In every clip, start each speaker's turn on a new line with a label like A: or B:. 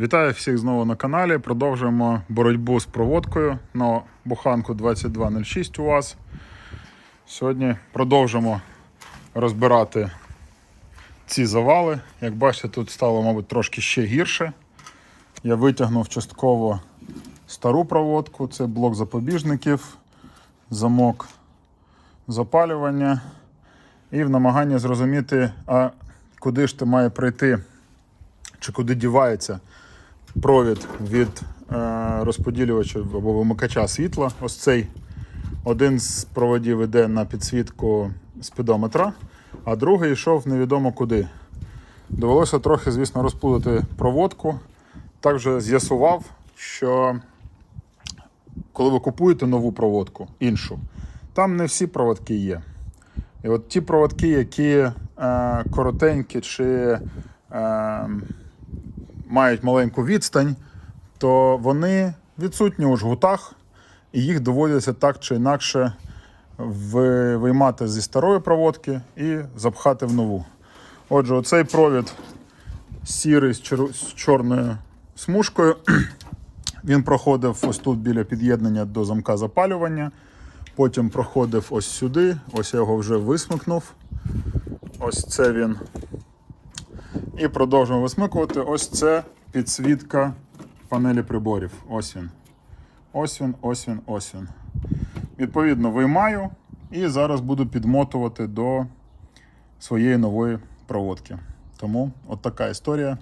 A: Вітаю всіх знову на каналі. Продовжуємо боротьбу з проводкою на буханку 2206 у вас. Сьогодні продовжимо розбирати ці завали. Як бачите, тут стало, мабуть, трошки ще гірше. Я витягнув частково стару проводку, це блок запобіжників, замок запалювання. І в намаганні зрозуміти, а куди ж ти має прийти, чи куди дівається провід від е, розподілювача або вимикача світла. Ось цей один з проводів йде на підсвітку спідометра, а другий йшов невідомо куди. Довелося трохи, звісно, розплутати проводку. Також з'ясував, що коли ви купуєте нову проводку, іншу, там не всі проводки є. І от ті проводки, які е, коротенькі чи е, мають маленьку відстань, то вони відсутні у жгутах, і їх доводиться так чи інакше виймати зі старої проводки і запхати в нову. Отже, оцей провід сірий з чор- з чорною смужкою. Він проходив ось тут біля під'єднання до замка запалювання. Потім проходив ось сюди. Ось я його вже висмикнув. Ось це він. І продовжуємо висмикувати. Ось це підсвітка панелі приборів. Ось він. Ось він, ось він, ось він. Відповідно, виймаю і зараз буду підмотувати до своєї нової проводки. Тому от така історія.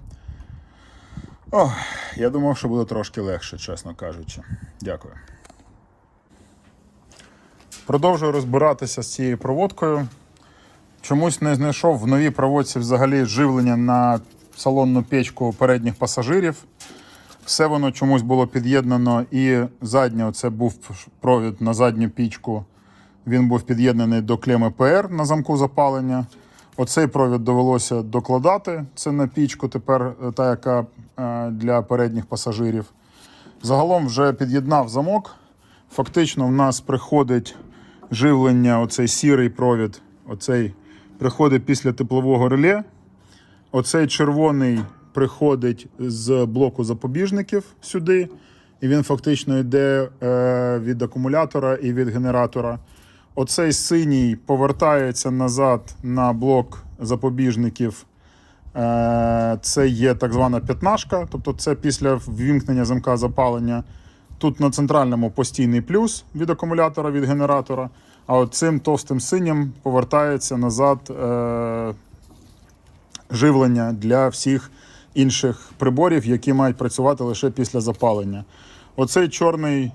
A: Ох, я думав, що буде трошки легше, чесно кажучи. Дякую. Продовжую розбиратися з цією проводкою. Чомусь не знайшов в новій проводці взагалі живлення на салонну печку передніх пасажирів. Все воно чомусь було під'єднано і заднє, це був провід на задню пічку. Він був під'єднаний до клеми ПР на замку запалення. Оцей провід довелося докладати. Це на пічку тепер е, та, яка е, для передніх пасажирів. Загалом вже під'єднав замок. Фактично, в нас приходить живлення, оцей сірий провід, оцей приходить після теплового реле. Оцей червоний приходить з блоку запобіжників сюди, і він фактично йде е, від акумулятора і від генератора. Оцей синій повертається назад на блок запобіжників. Е, Це є так звана п'ятнашка, тобто це після ввімкнення замка запалення. Тут на центральному постійний плюс від акумулятора від генератора, а от цим товстим синім повертається назад е, живлення для всіх інших приборів, які мають працювати лише після запалення. Оцей чорний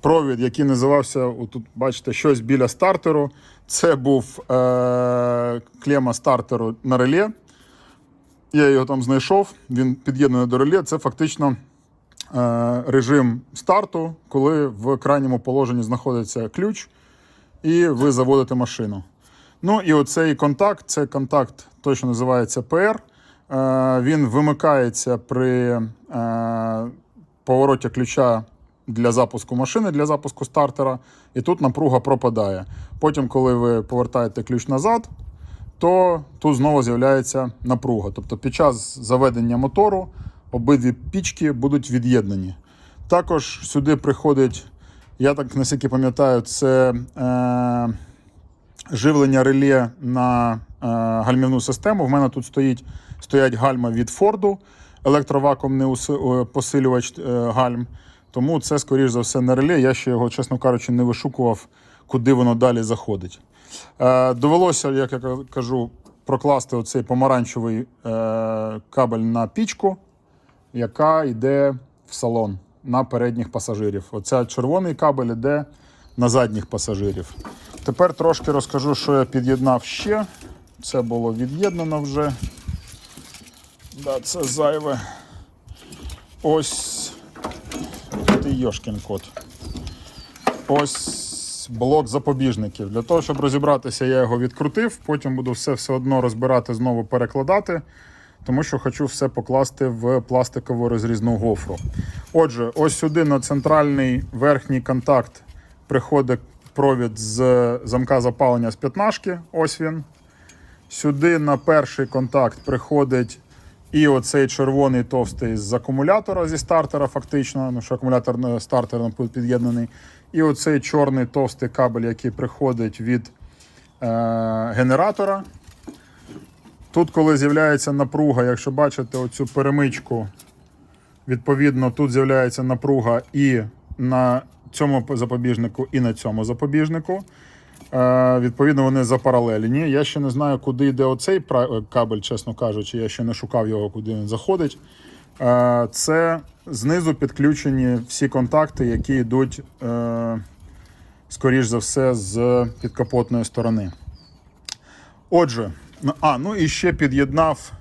A: провід, який називався, тут бачите, щось біля стартеру. Це був е, клема стартеру на реле. Я його там знайшов, він під'єднаний до реле. Це фактично е, режим старту, коли в крайньому положенні знаходиться ключ, і ви заводите машину. Ну і оцей контакт, це контакт, той, що називається PR. Е, Він вимикається при е, повороті ключа для запуску машини, для запуску стартера, і тут напруга пропадає. Потім, коли ви повертаєте ключ назад, то тут знову з'являється напруга. Тобто під час заведення мотору обидві пічки будуть від'єднані. Також сюди приходить, я так наскільки пам'ятаю, це е, живлення реле на е, гальмівну систему. В мене тут стоїть, стоять гальма від Форду, електровакуумний уси- е, посилювач е, гальм. Тому це, скоріш за все, не реле. Я ще його, чесно кажучи, не вишукував, куди воно далі заходить. Е, довелося, як я кажу, прокласти оцей помаранчевий е, кабель на пічку, яка йде в салон на передніх пасажирів. Оця червоний кабель йде на задніх пасажирів. Тепер трошки розкажу, що я під'єднав ще. Це було від'єднано вже. Да, це зайве. Ось. Ти Йошкін кот. Ось блок запобіжників. Для того, щоб розібратися, я його відкрутив. Потім буду все все одно розбирати, знову перекладати, тому що хочу все покласти в пластикову розрізну гофру. Отже, ось сюди на центральний верхній контакт приходить провід з замка запалення з п'ятнашки. Ось він. Сюди на перший контакт приходить І оцей червоний товстий з акумулятора зі стартера, фактично, ну що акумулятор стартером під'єднаний. І оцей чорний товстий кабель, який приходить від е, генератора. Тут, коли з'являється напруга, якщо бачите оцю перемичку, відповідно, тут з'являється напруга і на цьому запобіжнику, і на цьому запобіжнику. Е, відповідно, вони запаралелені. Я ще не знаю, куди йде оцей е, кабель, чесно кажучи. Я ще не шукав його, куди він заходить. Е, це знизу підключені всі контакти, які йдуть, скоріш за все, з підкапотної сторони. Отже, а, ну і ще під'єднав.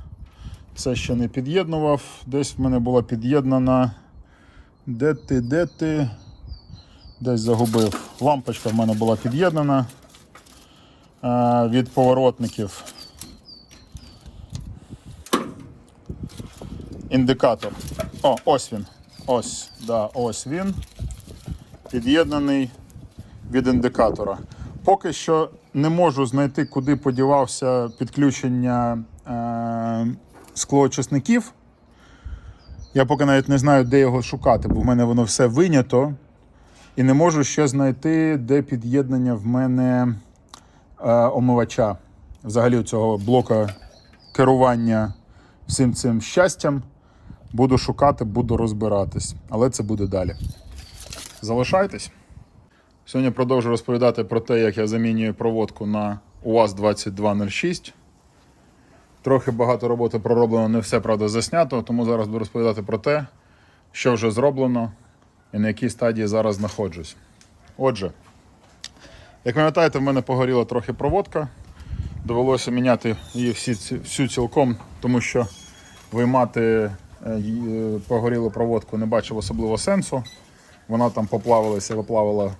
A: Це ще не під'єднував. Десь в мене була під'єднана. Де ти, де ти? Десь загубив. Лампочка в мене була під'єднана е, від поворотників. Індикатор. О, ось він. Ось, да, ось він. Під'єднаний від індикатора. Поки що не можу знайти, куди подівався підключення е, склоочисників. Я поки навіть не знаю, де його шукати, бо в мене воно все винято. І не можу ще знайти, де під'єднання в мене е, омивача. Взагалі цього блока керування всім цим щастям. Буду шукати, буду розбиратись. Але це буде далі. Залишайтесь. Сьогодні продовжу розповідати про те, як я замінюю проводку на УАЗ-2206. Трохи багато роботи пророблено, не все правда заснято, тому зараз буду розповідати про те, що вже зроблено і на якій стадії зараз знаходжусь. Отже, як пам'ятаєте, в мене погоріла трохи проводка. Довелося міняти її всі, всю цілком, тому що виймати е, е, погорілу проводку не бачив особливо сенсу. Вона там поплавилася, виплавила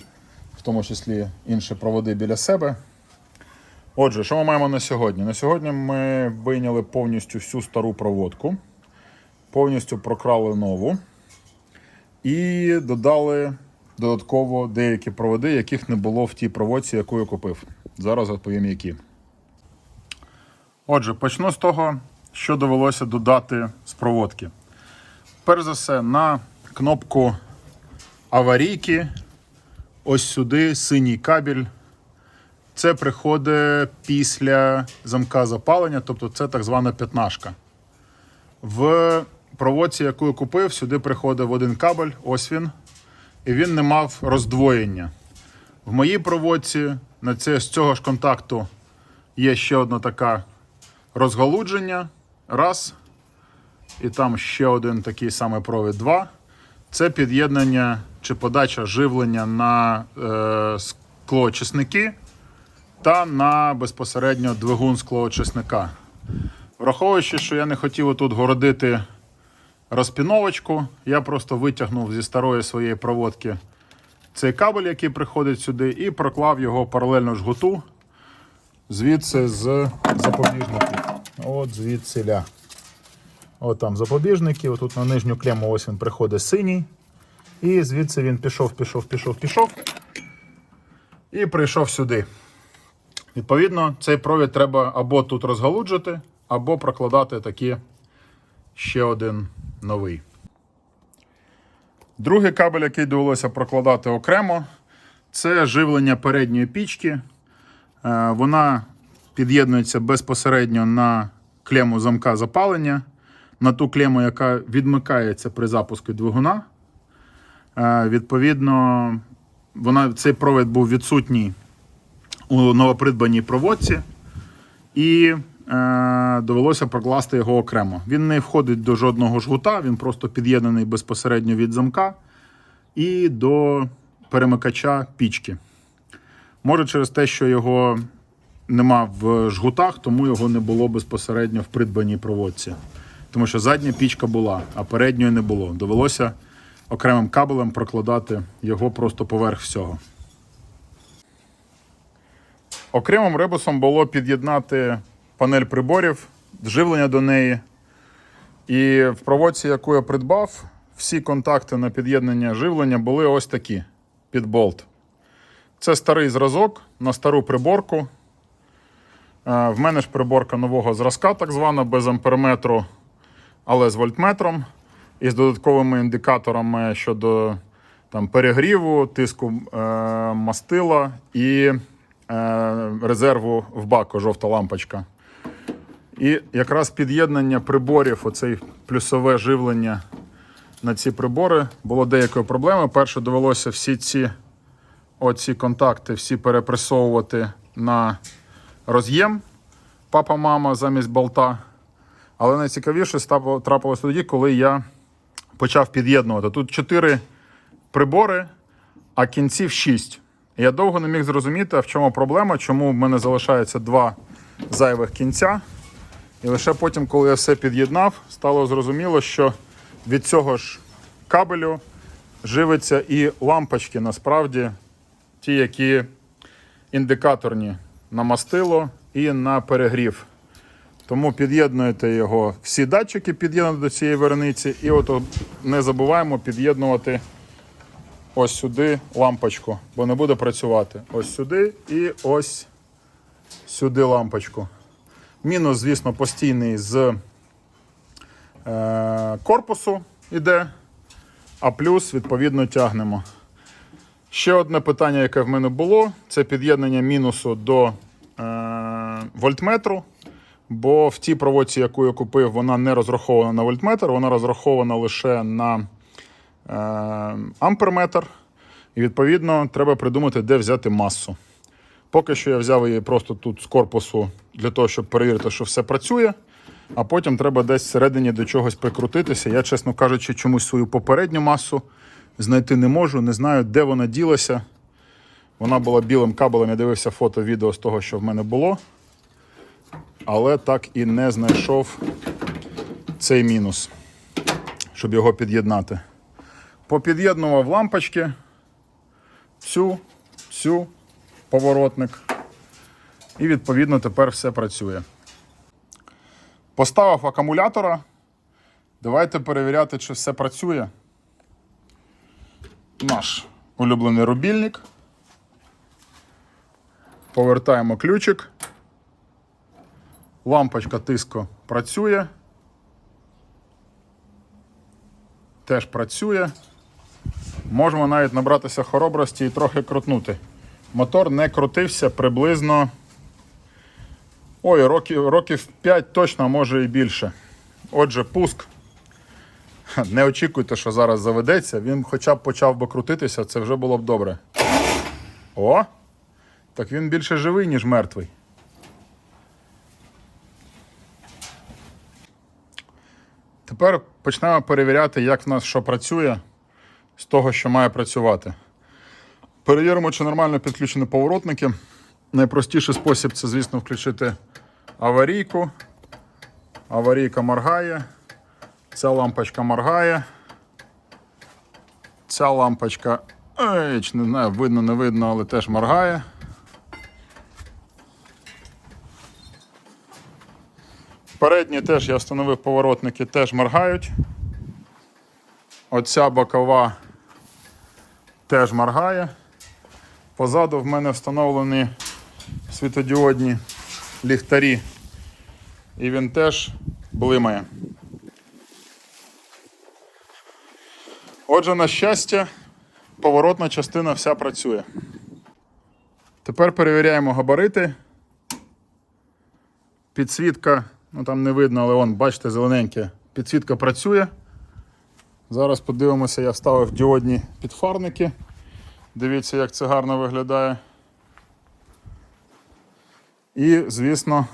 A: в тому числі інші проводи біля себе. Отже, що ми маємо на сьогодні? На сьогодні ми вийняли повністю всю стару проводку, повністю прокрали нову і додали додатково деякі проводи, яких не було в тій проводці, яку я купив. Зараз розповім які. Отже, почну з того, що довелося додати з проводки. Перш за все, на кнопку аварійки, ось сюди синій кабель. Це приходить після замка запалення, тобто це так звана п'ятнашка. В проводці, яку я купив, сюди приходив один кабель, ось він, і він не мав роздвоєння. В моїй проводці на це, з цього ж контакту є ще одна така розгалудження. Раз. І там ще один такий самий провід 2. Це під'єднання чи подача живлення на е, склоочисники та на безпосередньо двигун склоочисника. Враховуючи, що я не хотів тут городити розпіновочку, я просто витягнув зі старої своєї проводки цей кабель, який приходить сюди, і проклав його паралельно жгуту звідси з запобіжників. От звідсиля. От там запобіжники, отут на нижню клему ось він приходить синій. І звідси він пішов, пішов, пішов, пішов. І прийшов сюди. Відповідно, цей провід треба або тут розгалуджити, або прокладати такі ще один новий. Другий кабель, який довелося прокладати окремо, це живлення передньої пічки. Е, Вона під'єднується безпосередньо на клему замка запалення, на ту клему, яка відмикається при запуску двигуна. Е, Відповідно, вона, цей провід був відсутній у новопридбаній проводці, і е, довелося прокласти його окремо. Він не входить до жодного жгута, він просто під'єднаний безпосередньо від замка і до перемикача пічки. Може, через те, що його нема в жгутах, тому його не було безпосередньо в придбаній проводці. Тому що задня пічка була, а передньої не було. Довелося окремим кабелем прокладати його просто поверх всього. Окремим ребусом було під'єднати панель приборів, живлення до неї. І в проводці, яку я придбав, всі контакти на під'єднання живлення були ось такі під болт. Це старий зразок на стару приборку. Е, В мене ж приборка нового зразка, так звана, без амперметру. Але з вольтметром і з додатковими індикаторами щодо там, перегріву, тиску е, мастила і е, резерву в баку, жовта лампочка. І якраз під'єднання приборів, оцей плюсове живлення на ці прибори було деякою проблемою. Перше довелося всі ці оці контакти всі перепресовувати на роз'єм папа-мама замість болта. Але найцікавіше трапилось тоді, коли я почав під'єднувати. Тут чотири прибори, а кінців шість. Я довго не міг зрозуміти, в чому проблема, чому в мене залишається два зайвих кінця. І лише потім, коли я все під'єднав, стало зрозуміло, що від цього ж кабелю живиться і лампочки, насправді, ті, які індикаторні на мастило і на перегрів. Тому під'єднуєте його всі датчики, під'єднані до цієї верниці, і от не забуваємо під'єднувати ось сюди лампочку, бо не буде працювати. Ось сюди і ось сюди лампочку. Мінус, звісно, постійний з е, корпусу іде, а плюс, відповідно, тягнемо. Ще одне питання, яке в мене було, це під'єднання мінусу до е, вольтметру. Бо в тій проводці, яку я купив, вона не розрахована на вольтметр, вона розрахована лише на е, амперметр. І відповідно треба придумати, де взяти масу. Поки що я взяв її просто тут з корпусу для того, щоб перевірити, що все працює. А потім треба десь всередині до чогось прикрутитися. Я, чесно кажучи, чомусь свою попередню масу знайти не можу. Не знаю, де вона ділася. Вона була білим кабелем. Я дивився фото, відео з того, що в мене було. Але так і не знайшов цей мінус, щоб його під'єднати. Попід'єднував лампочки, цю, цю поворотник. І відповідно тепер все працює. Поставив акумулятора. Давайте перевіряти, чи все працює. Наш улюблений рубільник. Повертаємо ключик. Лампочка тиску працює. Теж працює. Можемо навіть набратися хоробрості і трохи крутнути. Мотор не крутився приблизно. Ой, років, років 5 точно, може і більше. Отже, пуск. Не очікуйте, що зараз заведеться. Він хоча б почав би крутитися, це вже було б добре. О! Так він більше живий, ніж мертвий. Тепер почнемо перевіряти, як в нас що працює з того, що має працювати. Перевіримо, чи нормально підключені поворотники. Найпростіший спосіб це, звісно, включити аварійку. Аварійка моргає. Ця лампочка моргає. Ця лампочка, чи не знаю, видно, не видно, але теж моргає. Передні теж я встановив поворотники, теж моргають. Оця бокова теж моргає. Позаду в мене встановлені світодіодні ліхтарі. І він теж блимає. Отже, на щастя, поворотна частина вся працює. Тепер перевіряємо габарити. Підсвітка, ну там не видно, але вон, бачите, зелененьке. Підсвітка працює. Зараз подивимося, я вставив діодні підфарники. Дивіться, як це гарно виглядає. І, звісно,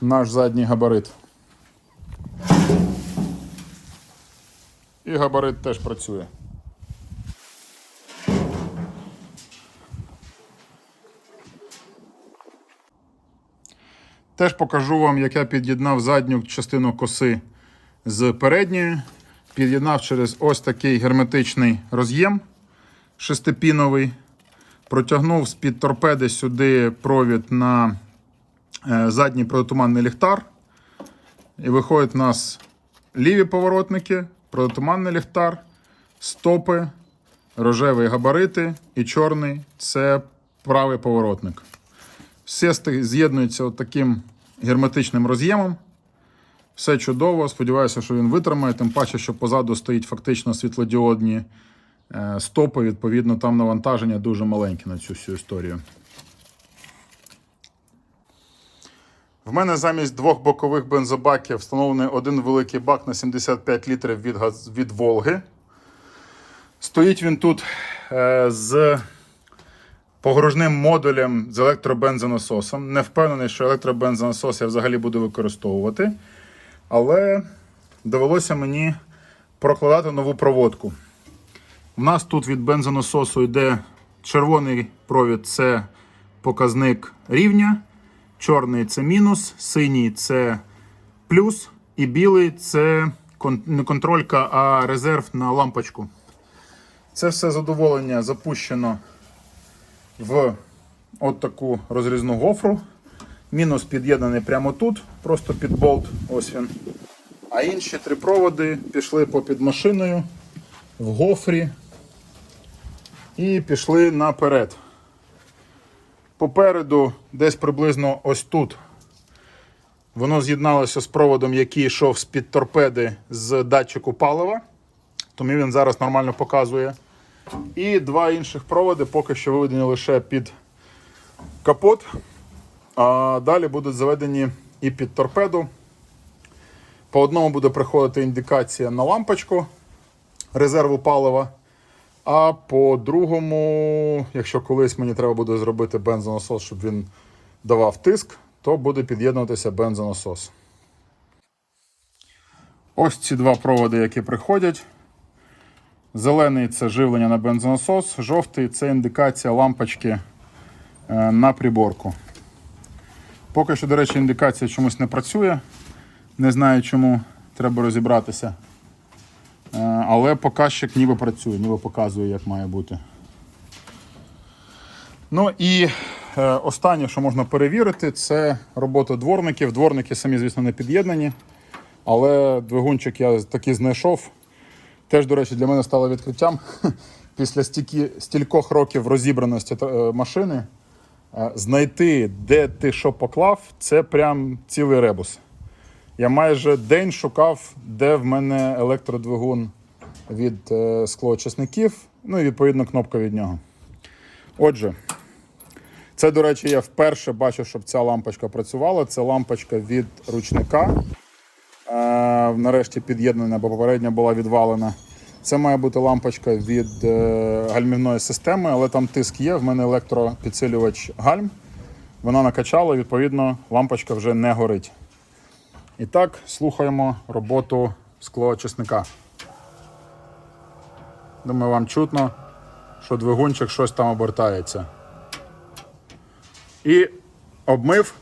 A: наш задній габарит. І габарит теж працює. Теж покажу вам, як я під'єднав задню частину коси з передньою. Під'єднав через ось такий герметичний роз'єм шестипіновий. Протягнув з-під торпеди сюди провід на е, задній протитуманний ліхтар. І виходять у нас ліві поворотники, протитуманний ліхтар, стопи, рожеві габарити і чорний це правий поворотник. Все з'єднується таким герметичним роз'ємом. Все чудово. Сподіваюся, що він витримає. Тим паче, що позаду стоїть фактично світлодіодні е, стопи. Відповідно, там навантаження дуже маленьке на цю всю історію. В мене замість двох бокових бензобаків встановлений один великий бак на 75 літрів від, від Волги. Стоїть він тут е, з погружним модулем з електробензонасосом. Не впевнений, що електробензонасос я взагалі буду використовувати. Але довелося мені прокладати нову проводку. У нас тут від бензонасосу йде червоний провід це показник рівня, чорний це мінус, синій це плюс, і білий це не контролька, а резерв на лампочку. Це все задоволення запущено в от таку розрізну гофру. Мінус під'єднаний прямо тут, просто під болт. Ось він. А інші три проводи пішли попід машиною в гофрі і пішли наперед. Попереду, десь приблизно ось тут, воно з'єдналося з проводом, який йшов з-під торпеди з датчику палива. Тому він зараз нормально показує. І два інших проводи поки що виведені лише під капот. А далі будуть заведені і під торпеду. По одному буде приходити індикація на лампочку резерву палива. А по другому, якщо колись мені треба буде зробити бензонасос, щоб він давав тиск, то буде під'єднуватися бензонасос. Ось ці два проводи, які приходять. Зелений це живлення на бензонасос, жовтий це індикація лампочки е, на приборку. Поки що, до речі, індикація чомусь не працює. Не знаю чому, треба розібратися. Е, Але показчик ніби працює, ніби показує, як має бути. Ну і е, останнє, що можна перевірити, це робота дворників. Дворники самі, звісно, не під'єднані. Але двигунчик я таки знайшов. Теж, до речі, для мене стало відкриттям. Після стільки, стількох років розібраності е, машини е, знайти, де ти що поклав, це прям цілий ребус. Я майже день шукав, де в мене електродвигун від е, склоочисників, ну і відповідно кнопка від нього. Отже, це, до речі, я вперше бачу, щоб ця лампочка працювала. Це лампочка від ручника. Нарешті під'єднана, бо попередня була відвалена. Це має бути лампочка від е, гальмівної системи, але там тиск є. В мене електропідсилювач гальм. Вона накачала, відповідно, лампочка вже не горить. І так, слухаємо роботу склоочисника. Думаю, вам чутно, що двигунчик щось там обертається. І обмив.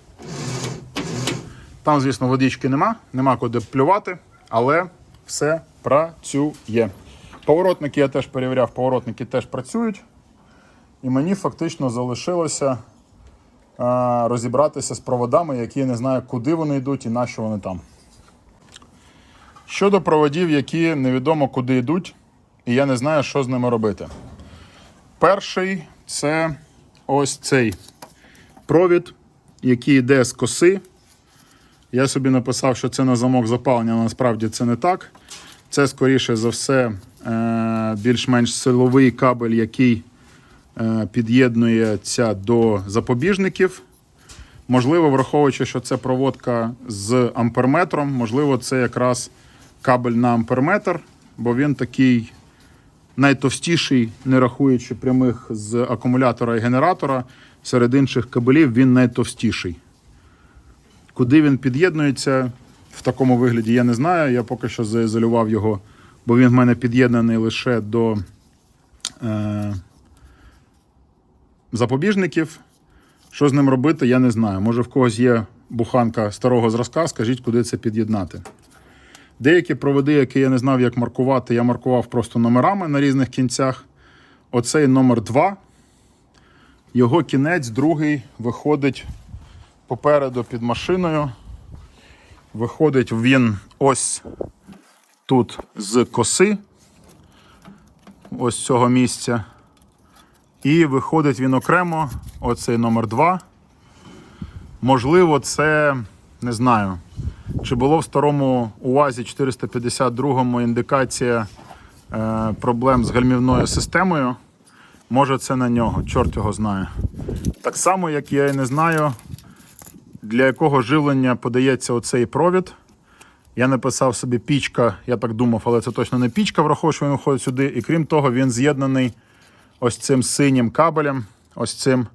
A: Там, звісно, водички нема, нема куди плювати, але все працює. Поворотники я теж перевіряв, поворотники теж працюють. І мені фактично залишилося а, розібратися з проводами, які я не знаю, куди вони йдуть і на що вони там. Щодо проводів, які невідомо куди йдуть, і я не знаю, що з ними робити. Перший це ось цей провід, який йде з коси. Я собі написав, що це на замок запалення, але насправді це не так. Це, скоріше за все, е, більш-менш силовий кабель, який е, під'єднується до запобіжників. Можливо, враховуючи, що це проводка з амперметром, можливо, це якраз кабель на амперметр, бо він такий найтовстіший, не рахуючи прямих з акумулятора і генератора. Серед інших кабелів він найтовстіший. Куди він під'єднується в такому вигляді, я не знаю. Я поки що заізолював його, бо він в мене під'єднаний лише до е, запобіжників. Що з ним робити, я не знаю. Може в когось є буханка старого зразка, скажіть, куди це під'єднати. Деякі проводи, які я не знав, як маркувати, я маркував просто номерами на різних кінцях. Оцей номер 2. Його кінець, другий, виходить попереду під машиною. Виходить він ось тут з коси, ось цього місця. І виходить він окремо, оцей номер 2. Можливо, це, не знаю, Чи було в старому УАЗі 452 індикація е, проблем з гальмівною системою? Може, це на нього, чорт його знає. Так само, як я і не знаю, для якого живлення подається оцей провід. Я написав собі пічка, я так думав, але це точно не пічка, враховую, що він виходить сюди. І крім того, він з'єднаний ось цим синім кабелем. Ось цим.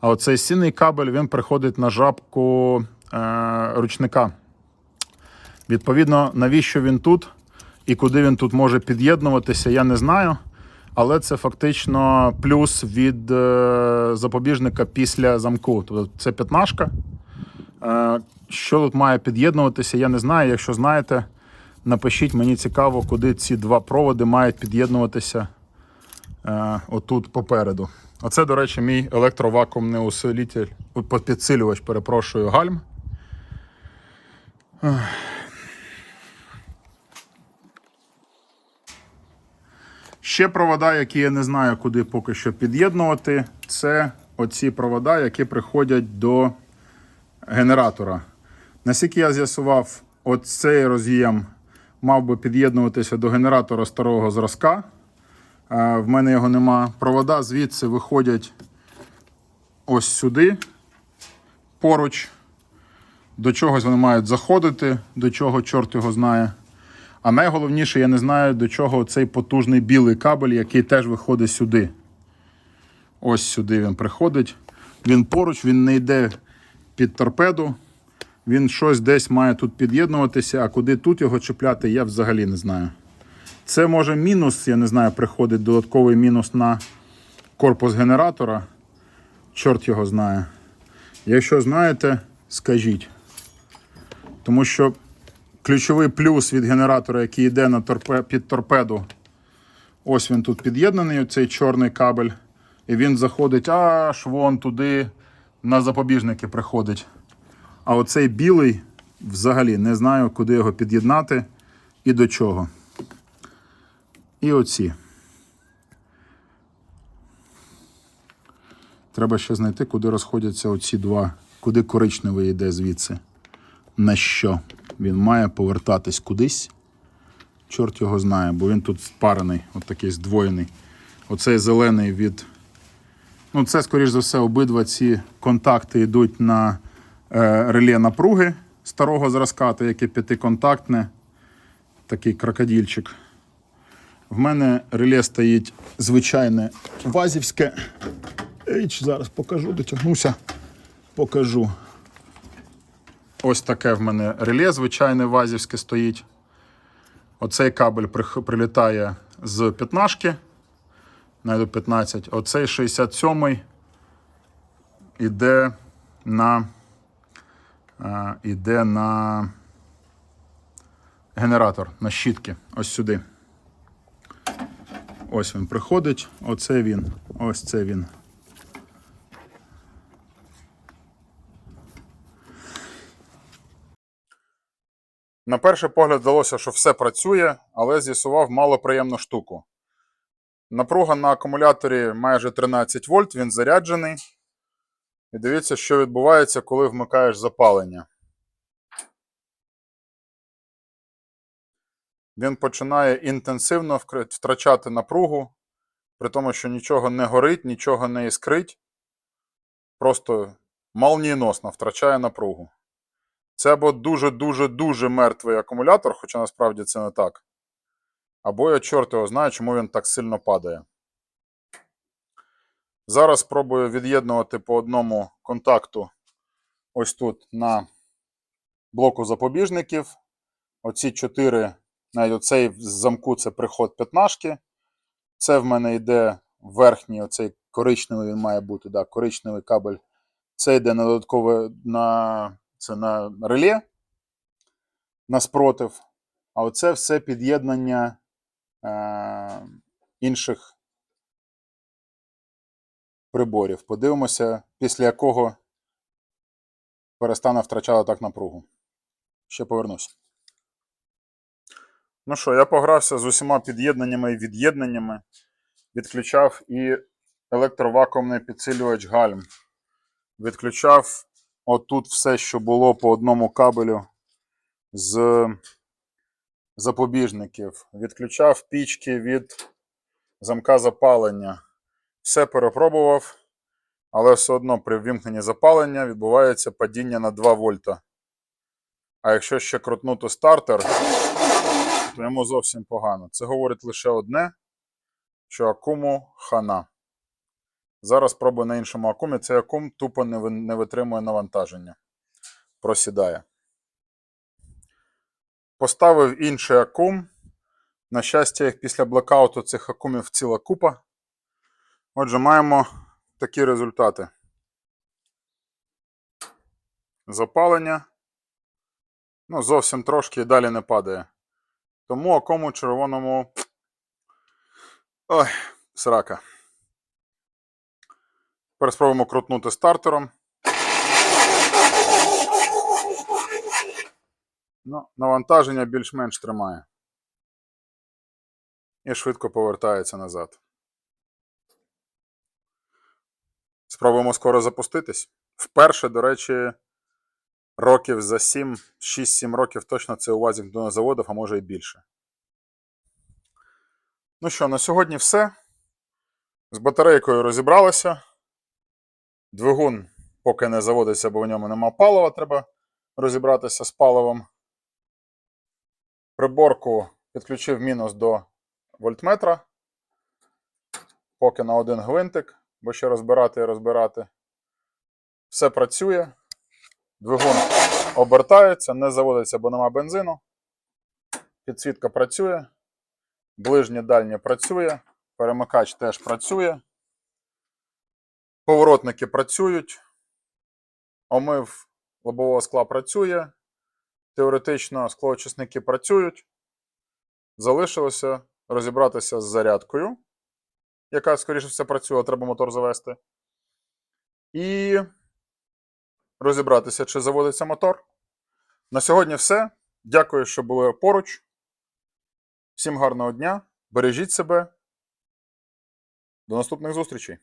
A: А оцей синій кабель він приходить на жабку е, ручника. Відповідно, навіщо він тут і куди він тут може під'єднуватися, я не знаю. Але це фактично плюс від е, запобіжника після замку. Тобто це п'ятнашка. Що тут має під'єднуватися, я не знаю. Якщо знаєте, напишіть, мені цікаво, куди ці два проводи мають під'єднуватися е, отут попереду. Оце, до речі, мій електровакуумний усилитель, підсилювач, перепрошую, гальм. Ще провода, які я не знаю, куди поки що під'єднувати, це оці провода, які приходять до генератора. Наскільки я з'ясував, оцей роз'єм мав би під'єднуватися до генератора старого зразка. Е, В мене його нема. Провода звідси виходять ось сюди, поруч. До чогось вони мають заходити, до чого чорт його знає. А найголовніше, я не знаю, до чого цей потужний білий кабель, який теж виходить сюди. Ось сюди він приходить. Він поруч, він не йде під торпеду. Він щось десь має тут під'єднуватися, а куди тут його чіпляти, я взагалі не знаю. Це може мінус, я не знаю, приходить додатковий мінус на корпус генератора. Чорт його знає. Якщо знаєте, скажіть. Тому що ключовий плюс від генератора, який йде на торпе, під торпеду, ось він тут під'єднаний, цей чорний кабель. І він заходить аж вон туди, на запобіжники приходить. А оцей білий взагалі не знаю, куди його під'єднати і до чого. І оці. Треба ще знайти, куди розходяться оці два, куди коричневий йде звідси. На що? Він має повертатись кудись. Чорт його знає, бо він тут спарений, от такий здвоєний. Оцей зелений від. Ну, це, скоріш за все, обидва ці контакти йдуть на реле напруги старого зразка, то яке п'ятиконтактне, такий крокодильчик. В мене реле стоїть звичайне вазівське. Ейч, зараз покажу, дотягнуся, покажу. Ось таке в мене реле звичайне вазівське стоїть. Оцей кабель прилітає з п'ятнашки. Найду 15. Оцей 67-й іде на, е, іде на генератор, на щітки. Ось сюди. Ось він приходить. Оце він. Ось це він. На перший погляд здалося, що все працює, але з'ясував малоприємну штуку. Напруга на акумуляторі майже 13 вольт, він заряджений. І дивіться, що відбувається, коли вмикаєш запалення. Він починає інтенсивно втрачати напругу, при тому, що нічого не горить, нічого не іскрить. Просто молнієносно втрачає напругу. Це або дуже-дуже-дуже мертвий акумулятор, хоча насправді це не так. Або я чорт його знаю, чому він так сильно падає. Зараз спробую від'єднувати по одному контакту ось тут на блоку запобіжників. Оці чотири, навіть оцей з замку це приход п'ятнашки. Це в мене йде верхній, оцей коричневий він має бути, да, коричневий кабель. Це йде на додаткове на, це на реле, на спротив. А оце все під'єднання е, інших приборів. Подивимося, після якого перестане втрачати так напругу. Ще повернусь. Ну що, я погрався з усіма під'єднаннями і від'єднаннями. Відключав і електровакуумний підсилювач гальм. Відключав отут все, що було по одному кабелю з запобіжників, відключав пічки від замка запалення. Все перепробував, але все одно при ввімкненні запалення відбувається падіння на 2 вольта. А якщо ще крутнути стартер, то йому зовсім погано. Це говорить лише одне, що акуму хана. Зараз пробую на іншому акумі. Цей акум тупо не витримує навантаження. Просідає. Поставив інший акум. На щастя, після блекауту цих акумів ціла купа. Отже, маємо такі результати. Запалення. Ну, зовсім трошки і далі не падає. Тому акому червоному. Ой, срака. Тепер спробуємо крутнути стартером. Ну, навантаження більш-менш тримає. І швидко повертається назад. Спробуємо скоро запуститись. Вперше, до речі, років за 7, 6-7 років точно цей УАЗик до заводив, а може і більше. Ну що, на сьогодні все. З батарейкою розібралися. Двигун поки не заводиться, бо в ньому нема палива, треба розібратися з паливом. Приборку підключив мінус до вольтметра. Поки на один гвинтик, бо ще розбирати і розбирати. Все працює. Двигун обертається, не заводиться, бо нема бензину. Підсвітка працює. Ближнє дальнє працює. Перемикач теж працює. Поворотники працюють. Омив лобового скла працює. Теоретично склоочисники працюють. Залишилося розібратися з зарядкою, яка, скоріше все, працює, треба мотор завести. І розібратися, чи заводиться мотор. На сьогодні все. Дякую, що були поруч. Всім гарного дня. Бережіть себе. До наступних зустрічей.